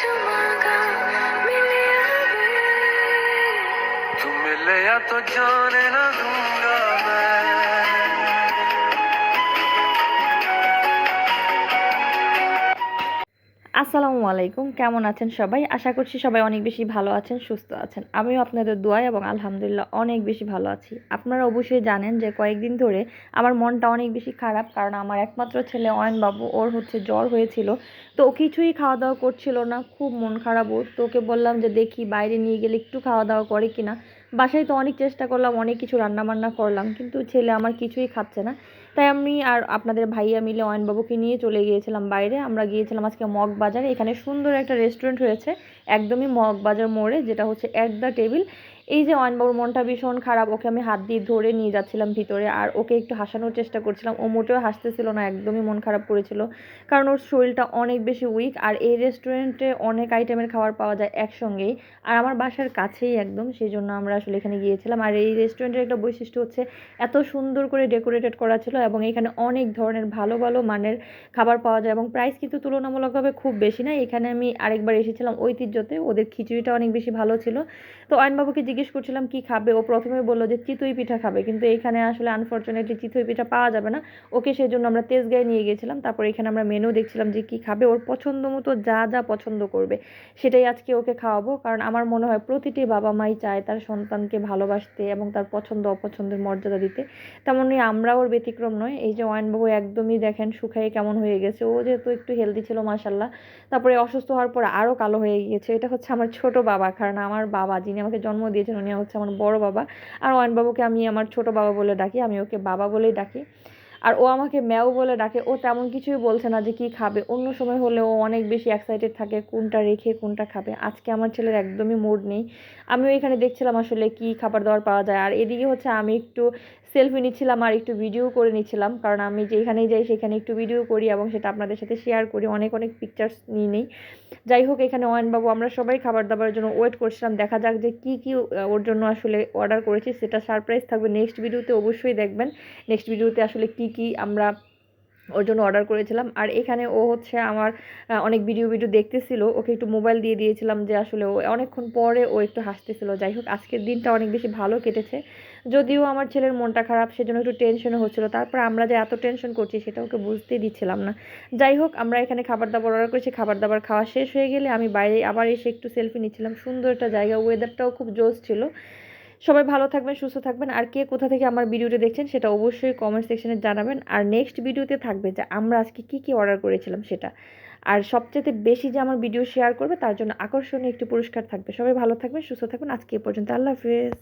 जो मांगा मिले तुम मिले या तो जाने ना दूंगा मैं আসসালামু আলাইকুম। কেমন আছেন সবাই? আশা করছি সবাই অনেক বেশি ভালো আছেন, সুস্থ আছেন। আমিও আপনাদের দোয়ায় এবং আলহামদুলিল্লাহ অনেক বেশি ভালো আছি। আপনারা অবশ্যই জানেন যে কয়েকদিন ধরে আমার মনটা অনেক বেশি খারাপ, কারণ আমার একমাত্র ছেলে অয়ন বাবু ওর হচ্ছে জ্বর হয়েছিল। তো ও কিছুই খাওয়া দাওয়া করছিল না, খুব মন খারাপ ওর। তো ওকে বললাম যে দেখি বাইরে নিয়ে গেলে একটু খাওয়া দাওয়া করে কিনা। বাসায় তো অনেক চেষ্টা করলাম, অনেক কিছু রান্নাবান্না করলাম, কিন্তু ছেলে আমার কিছুই খাচ্ছে না। তাই আমি আর আপনাদের ভাইয়া মিলে অয়নবাবুকে নিয়ে চলে গিয়েছিলাম বাইরে। আমরা গিয়েছিলাম আজকে মগ বাজারে। এখানে সুন্দর একটা রেস্টুরেন্ট হয়েছে, একদমই মগ বাজার মোড়ে, যেটা হচ্ছে অ্যাট দ্য টেবিল এই যে অয়নবাবুর মনটা ভীষণ খারাপ, ওকে আমি হাত দিয়ে ধরে নিয়ে যাচ্ছিলাম ভিতরে, আর ওকে একটু হাসানোর চেষ্টা করছিলাম। ও মোটেও হাসতেছিল না, একদমই মন খারাপ করেছিল। কারণ ওর শরীরটা অনেক বেশি উইক আর এই রেস্টুরেন্টে অনেক আইটেমের খাবার পাওয়া যায় একসঙ্গেই। আর আমার বাসার কাছেই একদম সেই জন্য আমরা আসলে এখানে গিয়েছিলাম। আর এই রেস্টুরেন্টের একটা বৈশিষ্ট্য হচ্ছে, এত সুন্দর করে ডেকোরেটেড করা ছিল এবং এখানে অনেক ধরনের ভালো ভালো মানের খাবার পাওয়া যায় এবং প্রাইস কিন্তু তুলনামূলকভাবে খুব বেশি না। এখানে আমি আরেকবার এসেছিলাম ঐতিহ্যতে, ওদের খিচুড়িটা অনেক বেশি ভালো ছিল। তো অয়নবাবুকে জিজ্ঞেস করছিলাম, কি খাবে? ও প্রথমে বলল যে, চিতই পিঠা খাবে। কিন্তু এখানে আসলে আনফর্চুনেটলি চিতই পিঠা পাওয়া যাবে না। ওকে সেই জন্য আমরা তেজগাঁয়ে নিয়ে গেছিলাম। তারপর এখানে আমরা মেনু দেখছিলাম যে, কি খাবে? ওর পছন্দ মতো যা যা পছন্দ করবে, সেটাই আজকে ওকে খাওয়াবো। কারণ আমার মনে হয় প্রতিটি বাবা মাই চায় তার সন্তানকে ভালোবাসতে এবং তার পছন্দ, অপছন্দের মর্যাদা দিতে। তেমনই আমরা ওর ব্যতিক্রম নয়। এই যে ওয়াইনবাবু একদমই দেখেন শুকায়ে কেমন হয়ে গেছে। ও যেহেতু একটু হেলদি ছিল মাসাল্লাহ তারপরে অসুস্থ হওয়ার পর আরও কালো হয়ে গিয়েছে। এটা হচ্ছে আমার ছোট বাবা। কারণ আমার বাবা, যিনি আমাকে জন্ম দিয়েছেন উনি হচ্ছে আমার বড় বাবা। আর ওয়াইনবাবুকে আমি আমার ছোট বাবা বলে ডাকি, আমি ওকে বাবা বলেই ডাকি। আর ও আমাকে ম্যাও বলে ডাকে। ও তেমন কিছুই বলছে না যে কি খাবে। অন্য সময় হলে ও অনেক বেশি এক্সাইটেড থাকে কোনটা রেখে কোনটা খাবে। আজকে আমার ছেলের একদমই মুড নেই। আমিও এখানে দেখছিলাম আসলে কি খাবার দাবার পাওয়া যায়। আর এদিকে হচ্ছে আমি একটু সেলফি নিচ্ছিলাম আর একটু ভিডিও করে নিচ্ছিলাম। কারণ আমি যেখানেই যাই সেখানে একটু ভিডিও করি এবং সেটা আপনাদের সাথে শেয়ার করি। অনেক অনেক পিকচার্স নিয়ে নিই। যাই হোক, এখানে অয়নবাবু, আমরা সবাই খাবার দাবারের জন্য ওয়েট করছিলাম। দেখা যাক যে কী কী ওর জন্য আসলে অর্ডার করেছি। সেটা সারপ্রাইজ থাকবে। নেক্সট ভিডিওতে অবশ্যই দেখবেন। নেক্সট ভিডিওতে আসলে কী কী আমরা ওর জন্য অর্ডার করেছিলাম। আর এখানে ও হচ্ছে আমার অনেক ভিডিও ভিডিও দেখতেছিল। ওকে একটু মোবাইল দিয়ে দিয়েছিলাম যে আসলে ও অনেকক্ষণ পরে ও একটু হাসতেছিল। যাই হোক, আজকের দিনটা অনেক বেশি ভালো কেটেছে। যদিও আমার ছেলের মনটা খারাপ, সেজন্য একটু টেনশনও হচ্ছিল। তারপর আমরা যে এত টেনশন করছি, সেটা ওকে বুঝতেই দিচ্ছিলাম না। যাই হোক, আমরা এখানে খাবার দাবার অর্ডার করেছি। খাবার দাবার খাওয়া শেষ হয়ে গেলে আমি বাইরে আবার এসে একটু সেলফি নিচ্ছিলাম। সুন্দর একটা জায়গা। ওয়েদারটাও খুব জোস ছিল। সবাই ভালো থাকবেন, সুস্থ থাকবেন। আর কে কোথা থেকে আমার ভিডিওটা দেখছেন সেটা অবশ্যই কমেন্ট সেকশনে জানাবেন। আর নেক্সট ভিডিওতে থাকবে যে আমরা আজকে কি কি অর্ডার করেছিলাম সেটা। আর সবচেয়ে বেশি যে আমার ভিডিও শেয়ার করবে তার জন্য আকর্ষণীয় একটি পুরস্কার থাকবে। সবাই ভালো থাকবেন, সুস্থ থাকবেন। আজকে এ পর্যন্ত আল্লাহ হাফেজ।